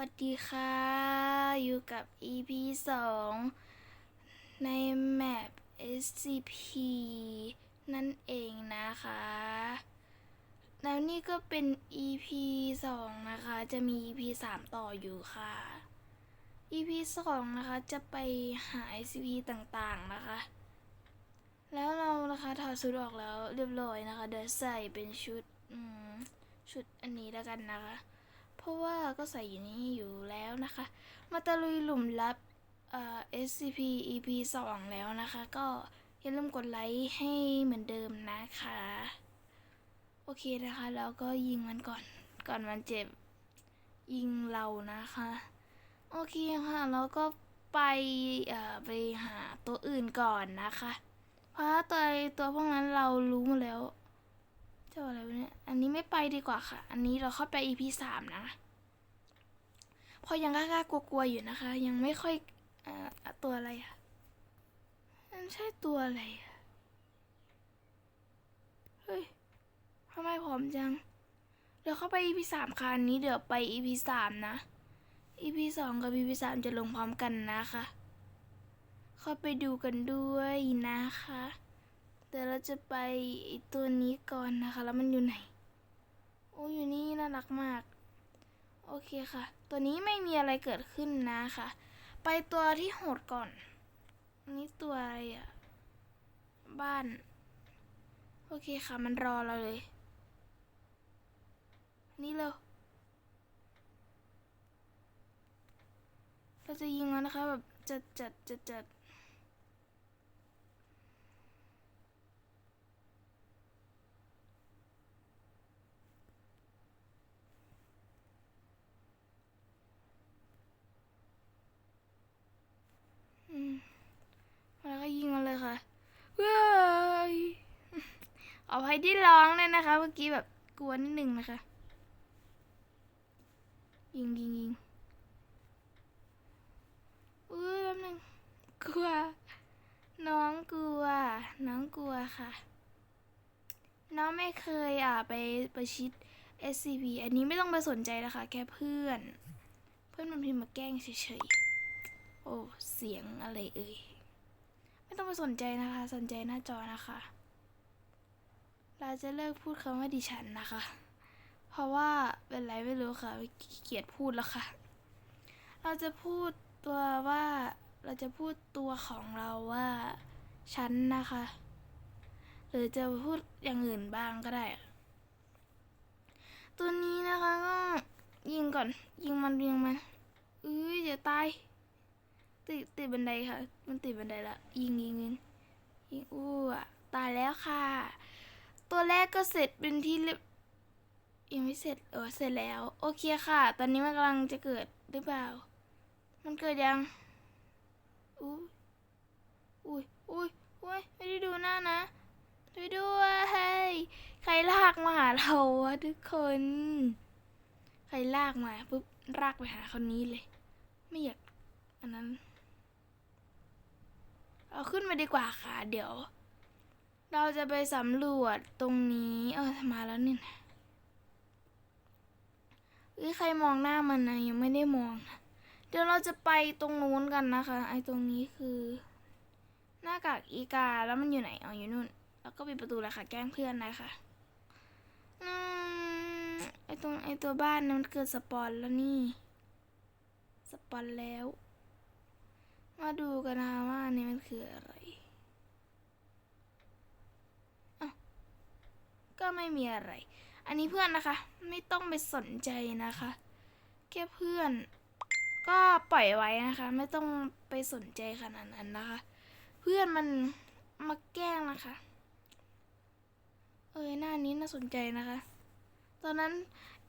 วัสดีค่ะ อยู่กับ EP 2 ในแมป SCP นั่นเองนะคะ แล้วนี่ก็เป็น EP 2 นะคะ จะมี EP 3 ต่ออยู่ค่ะ EP 2 นะคะ จะไปหา SCP ต่างๆนะคะ แล้วเรานะคะถอดชุดออกแล้วเรียบร้อยนะคะ เดี๋ยวใส่เป็นชุดชุดอันนี้แล้วกันนะคะ ราะว่าก็ใส่อยู่นี่อยู่แล้วนะคะ มาตะลุยหลุมลับเอ่อ SCP EP 2 แล้วนะคะ ก็อย่าลืมกดไลค์ให้เหมือนเดิมนะคะ โอเคนะคะ แล้วก็ยิงมันก่อน ก่อนมันเจ็บ ยิงเรานะคะ โอเคค่ะ แล้วก็ไปเอ่อไปหาตัวอื่นก่อนนะคะ เพราะตัวตัวพวกนั้นเรารู้มาแล้วจ้าอะไรวะเนี่ย อันนี้ไม่ไปดีกว่าค่ะ อันนี้เราเข้าไป EP สามนะ พอยังกล้าๆกลัวๆอยู่นะคะ ยังไม่ค่อยอ่อตัวอะไรอะมันใช่ตัวอะไรอะเฮ้ยทำไมผอมจัง เดี๋ยวเข้าไป EP สามคันนี้เดี๋ยวไป EP สามนะ EP สองกับ EP สามจะลงพร้อมกันนะคะเข้าไปดูกันด้วยนะคะเดี๋ยวเราจะไปตัวนี้ก่อนนะคะ แล้วมันอยู่ไหน โอ้อยู่นี่น่ารักมาก โอเคค่ะ ตัวนี้ไม่มีอะไรเกิดขึ้นนะคะ ไปตัวที่โหดก่อน อันนี้ตัวอะไรอะบ้าน โอเคค่ะ มันรอเราเลย นี่เร็วเราจะยิงแล้วนะคะแบบจัดจัดจัดจัด อืมแล้วก็ยิงมันเลยค่ะเว้ย เอาให้ที่ร้องเลยนะคะ เมื่อกี้แบบกลัวนิดหนึ่งนะคะ ยิงยิงยิงอุ้ยแป๊บนึงกลัว น้องกลัว น้องกลัวค่ะ น้องไม่เคยอะไปประชิด SCP อันนี้ไม่ต้องไปสนใจนะคะ แค่เพื่อน เพื่อนมันพิมพ์มาแกล้งเฉยๆ โอ้ เสียงอะไรเอ่ย ไม่ต้องไปสนใจนะคะ สนใจหน้าจอนะคะ เราจะเลิกพูดคำว่าดิฉันนะคะ เพราะว่าเป็นไรไม่รู้ค่ะเกียจพูดแล้วค่ะ เราจะพูดตัวว่าเราจะพูดตัวของเราว่าฉันนะคะ หรือจะพูดอย่างอื่นบ้างก็ได้ ตัวนี้นะคะก็ยิงก่อน ยิงมันยิงมันอุ้ยจะตายติดติดบันไดค่ะ มันติดบันไดละยิงยิงยิงยิงอู้อะตายแล้วค่ะ ตัวแรกก็เสร็จเป็นที่เรียบยังไม่เสร็จเออเสร็จแล้ว โอเคค่ะ ตอนนี้มันกำลังจะเกิดหรือเปล่า มันเกิดยังอุ้ยอุ้ยอุ้ยอุ้ยไม่ได้ดูหน้านะช่วยด้วยใครลากมาหาเราวะทุกคน ใครลากมาปุ๊บลากไปหาคนนี้เลย ไม่อยากอันนั้น เอาขึ้นมาดีกว่าค่ะ เดี๋ยว เราจะไปสำรวจตรงนี้ เออมาแล้วนี่นะเอ้ยใครมองหน้ามันนะยังไม่ได้มองนะเดี๋ยวเราจะไปตรงนู้นกันนะคะ ไอ้ตรงนี้คือ หน้ากากอีกาแล้วมันอยู่ไหนเอาอยู่นู่น แล้วก็ปิดประตูแล้วค่ะ แกล้งเพื่อนนะคะอืมไอตรงไอตัวบ้านนั้นมันเกิดสปอนแล้วนี่ สปอนแล้ว มาดูกันนะว่าอันนี้มันคืออะไรอ้าว ก็ไม่มีอะไร อันนี้เพื่อนนะคะ ไม่ต้องไปสนใจนะคะ แค่เพื่อน ก็ปล่อยไว้นะคะ ไม่ต้องไปสนใจขนาดนั้นนะคะ เพื่อนมันมาแกล้งนะคะ เออหน้านี้น่าสนใจนะคะ ตอนนั้น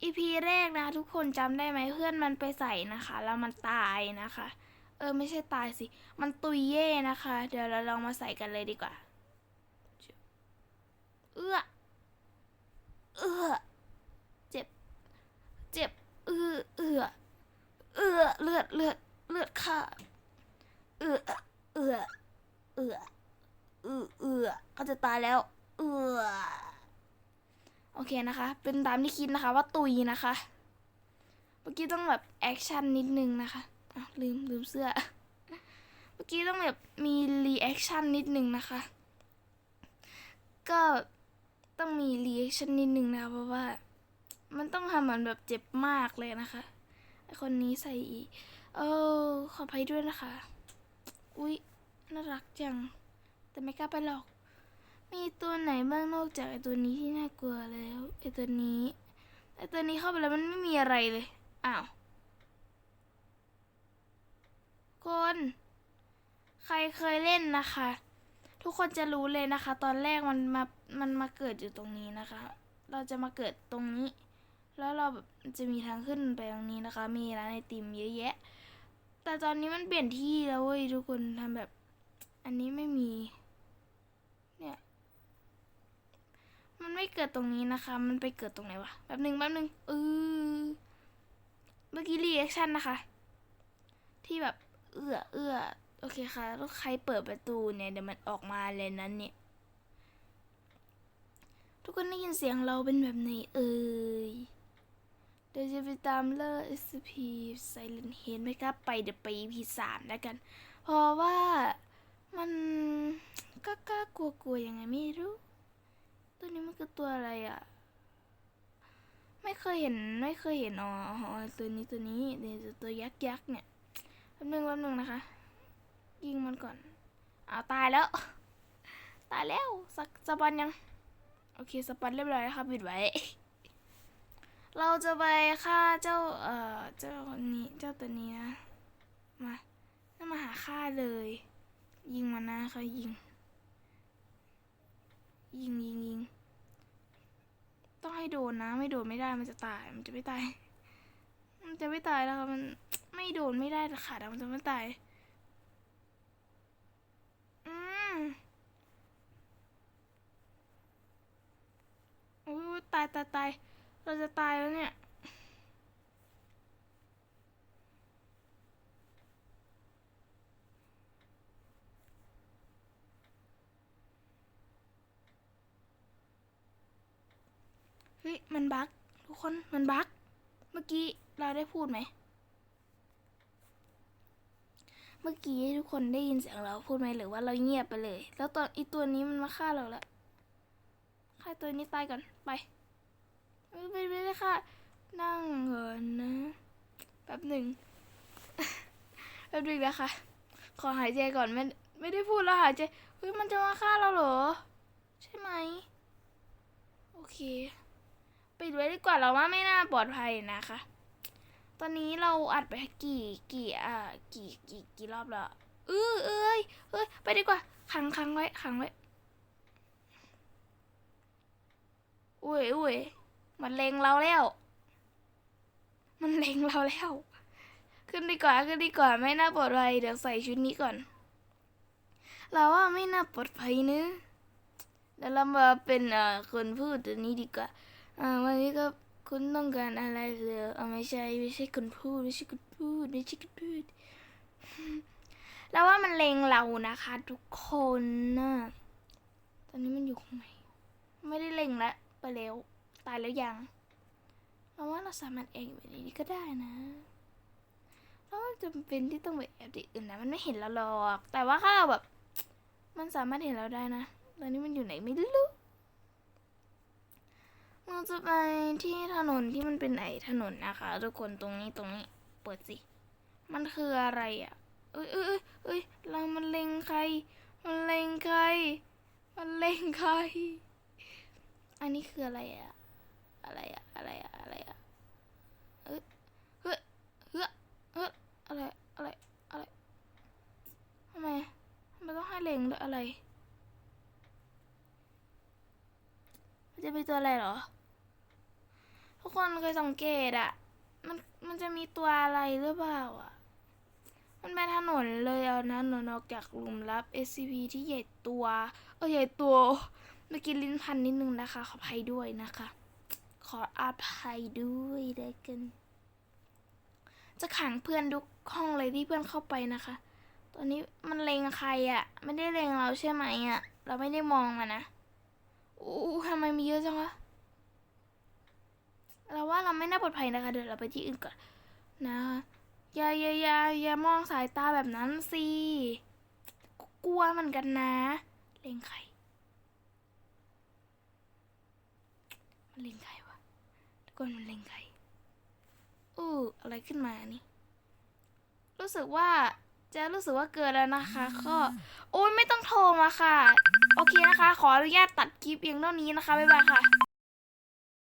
อีพีแรกนะทุกคนจำได้ไหมเพื่อนมันไปใส่นะคะ แล้วมันตายนะคะ เออไม่ใช่ตายสิ มันตุยเย่นะคะ เดี๋ยวเราลองมาใส่กันเลยดีกว่า เอื้อ เออเจ็บ เจ็บ เอือเอือเอือเลือดเลือดเลือดค่ะเอือเอือเอือเอือเออเขาจะตายแล้ว เอือโอเคนะคะ เป็นตามที่คิดนะคะ ว่าตุยนะคะ เมื่อกี้ต้องแบบแอคชั่นนิดนึงนะคะอะลืมลืมเสื้อ เมื่อกี้ต้องแบบมีรีแอคชั่นนิดนึงนะคะ ก็ ต้องมีรีแอคชั่นนิดนึงนะคะเพราะว่า มันต้องทำเหมือนแบบเจ็บมากเลยนะคะไอคนนี้ใส่อีเออขออภัยด้วยนะคะ อุ๊ย น่ารักจัง แต่ไม่กล้าไปหรอก มีตัวไหนบ้างนอกจากไอตัวนี้ที่น่ากลัวแล้วไอตัวนี้ไอตัวนี้เข้าไปแล้วมันไม่มีอะไรเลย อ้าวคน ใครเคยเล่นนะคะ ทุกคนจะรู้เลยนะคะ ตอนแรกมันมามันมาเกิดอยู่ตรงนี้นะคะ เราจะมาเกิดตรงนี้ แล้วเราแบบจะมีทางขึ้นไปตรงนี้นะคะ มีร้านไอติมเยอะแยะ แต่ตอนนี้มันเปลี่ยนที่แล้วเว้ยทุกคนทำแบบ อันนี้ไม่มี เนี่ย มันไม่เกิดตรงนี้นะคะ มันไปเกิดตรงไหนวะแป๊บหนึ่งแป๊บหนึ่งเออเมื่อกี้รีแอคชั่นนะคะ ที่แบบเอื้อเอื้อ โอเคค่ะแล้วใครเปิดประตูเนี่ยเดี๋ยวมันออกมาเลยนั้นเนี่ย ทุกคนได้ยินเสียงเราเป็นแบบไหนเอ่ยเดี๋ยวจะไปตามเลอร์ SCP Silent Head ไม่กล้าไปเดี๋ยวไป EP สามแล้วกัน เพราะว่ามันก็กล้ากลัวกลัวๆยังไงไม่รู้ ตัวนี้มันคือตัวอะไรอะ่ะ ไม่เคยเห็นไม่เคยเห็นอ๋อตัวนี้ตัวนี้เนี่ยวตัวยักษ์ยักษ์เนี่ยแป๊บนึงแป๊บนึงนะคะ ยิงมันก่อนอ้าตายแล้ว ตายแล้วสกสปอนยัง โอเคสปอนเรียบร้อยแล้วครับปิดไว้ เราจะไปฆ่าเจ้า เอ่อ เจ้าคนนี้ เจ้าตัวนี้นะ มาน่ามาหาฆ่าเลย ยิงมันนะเขายิง ยิงยิงยิง ต้องให้โดนนะ ไม่โดนไม่ได้ มันจะตาย มันจะไม่ตาย มันจะไม่ตายแล้วครับ มันไม่โดนไม่ได้ค่ะแต่มันจะไม่ตาย อืมอุ้ตายตายตายเราจะตายแล้วเนี่ย เฮ้ย มันบั๊กทุกคน มันบั๊กเมื่อกี้เราได้พูดไหม เมื่อกี้ทุกคนได้ยินเสียงเราพูดไหมหรือว่าเราเงียบไปเลย แล้วตอนอีตัวนี้มันมาฆ่าเราละฆ่าตัวนี้ตายก่อนไปไม่ไม่ไม่ได้ค่ะนั่งก่อนนะแป๊บหนึ่งแป๊บหนึ่งนะคะขอหายใจก่อนไม่ไม่ได้พูดแล้วหายใจเฮ้ยมันจะมาฆ่าเราเหรอ ใช่ไหมโอเคปิดไว้ดีกว่าเราว่าไม่น่าปลอดภัยนะคะ ตอนนี้เราอัดไปกี่กี่อ่ากี่กี่กี่รอบแล้วเออเอ้ยเอ้ยไปดีกว่าขังขังไว้ขังไว้อุ้ยอุ้ยมันเลงเราแล้ว มันเลงเราแล้ว ขึ้นดีกว่าขึ้นดีกว่าไม่น่าปลอดภัยเดี๋ยวใส่ชุดนี้ก่อน เราว่าไม่น่าปลอดภัยเนอะเดี๋ยวเรามาเป็นเอ่อคนพูดตัวนี้ดีกว่าอ่าวันนี้ก็ คุณต้องการอะไรเหรอเอาไม่ใช่ไม่ใช่คนพูดไม่ใช่คนพูดไม่ใช่คนพูด แล้วว่ามันเลงเรานะคะ ทุกคนนะตอนนี้มันอยู่ข้างในไม่ได้เลงแล้วไปแล้วตายแล้วยังเราว่าเราสามารถเองแบบนี้ก็ได้นะแล้วมันจำเป็นที่ต้องไปแอบที่อื่นนะมันไม่เห็นเราหรอก แต่ว่าถ้าเราแบบ มันสามารถเห็นเราได้นะ ตอนนี้มันอยู่ไหนไม่รู้ เราจะไปที่ถนนที่มันเป็นไหนถนนนะคะ ทุกคนตรงนี้ตรงนี้ เปิดสิ มันคืออะไรอะเอ้ยเอ้ยเอ้ยเอ้ยเรามันเล็งใคร มันเล็งใคร มันเล็งใคร อันนี้คืออะไรอะ อะไรอะอะไรอะอะไรอะเอ้ยเฮ้ยเฮ้ยเฮ้ยอะไรอะไรอะไรทำไมทำไมต้องให้เล็งด้วยอะไรจะเป็นตัวอะไรเหรอ ทุกคนเคยสังเกตอะมันมันจะมีตัวอะไรหรือเปล่าอะมันเป็นถนนเลยเอานะถนนออกจากหลุมลับ SCP ที่ใหญ่ตัว เออใหญ่ตัว เมื่อกี้ลิ้นพันนิดนึงนะคะ ขออภัยด้วยนะคะ ขออภัยด้วยได้กัน จะขังเพื่อนทุกห้องเลยที่เพื่อนเข้าไปนะคะ ตอนนี้มันเลงใครอะไม่ได้เลงเราใช่ไหมอะเราไม่ได้มองมันนะอู้ทำไมมีเยอะจังวะ เราว่าเราไม่น่าปลอดภัยนะคะเดี๋ยวเราไปที่อื่นก่อนนะอย่าอย่าอย่าอย่ามองสายตาแบบนั้นสิกลัวเหมือนกันนะ เล็งใครมันเล็งใครวะทุกคนมันเล็งใครอู้อะไรขึ้นมานี่ รู้สึกว่าจะรู้สึกว่าเกินแล้วนะคะ ก็โอ้ยไม่ต้องโทรมาค่ะ โอเคนะคะ ขออนุญาตตัดคลิปเพียงเท่านี้นะคะ บ๊ายบายค่ะ